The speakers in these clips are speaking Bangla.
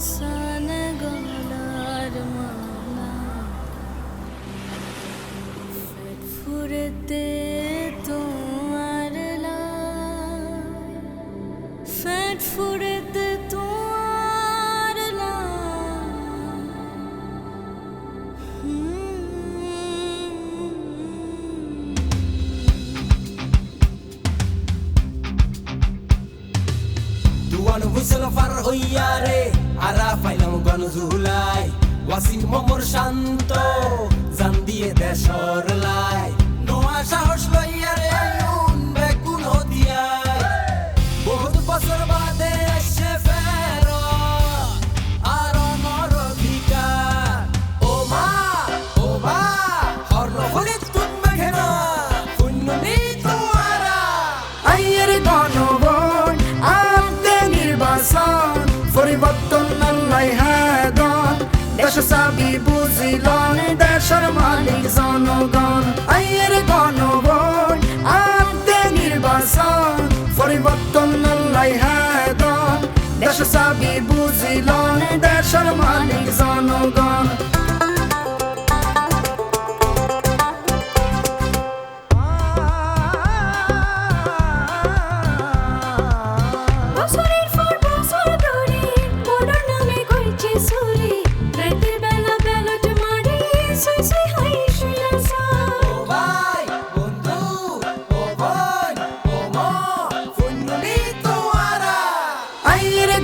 আসান গলার মালা ফুরতে দুয়ান হুসেল ফার হইয়া রে, আরা পাইলাম গণ ঝুলাই। ওয়াসিম মোমর শান্ত, জান দিয়ে দেশর পরিবর্তন নাই হ্যাঁ দেশ সাবি বুঝিলন দেশের মালিক জনগণ। আইয়ের গণগণ আপনি নির্বাচন। পরিবর্তন নাই হ্যাঁ দেশ সাবি বুঝিলন দেশের মালিক জনগণ।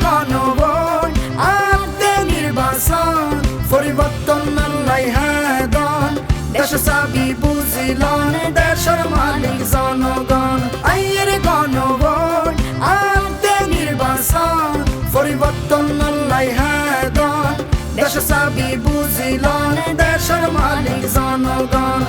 গণভোট আনতে নির্বাচন পরিবর্তন আল্লাহ হাদন। দেশ চাবি বুঝিলন, দেশের মালিক জনগণ। আইয়ের গণভোট আনতে নির্বাচন পরিবর্তন আল্লাহ হাদন। দেশ চাবি বুঝিলন, দেশের মালিক জনগণ।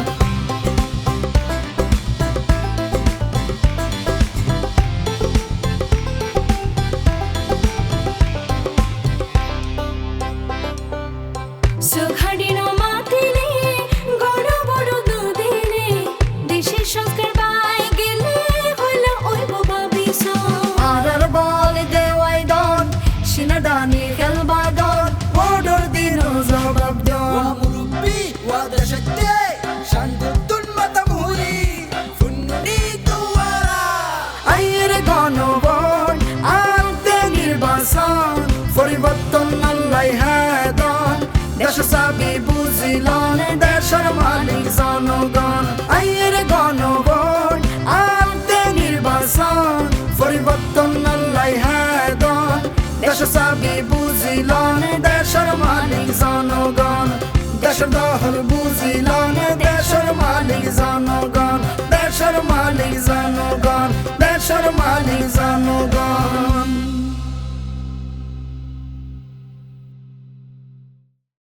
দেশ চাবি বুঝিলন, দেশের মালিক জনগণ, আইয়ের গণভোট, আনতে নির্বাচন, পরিবর্তন আল্লাহ হাদন দেশ চাবি বুঝিলন, দেশের মালিক জনগণ দেশের দহল বুঝিলন, দেশের মালিক জনগণ, দেশের মালিক জনগণ, দেশের মালিক জনগণ।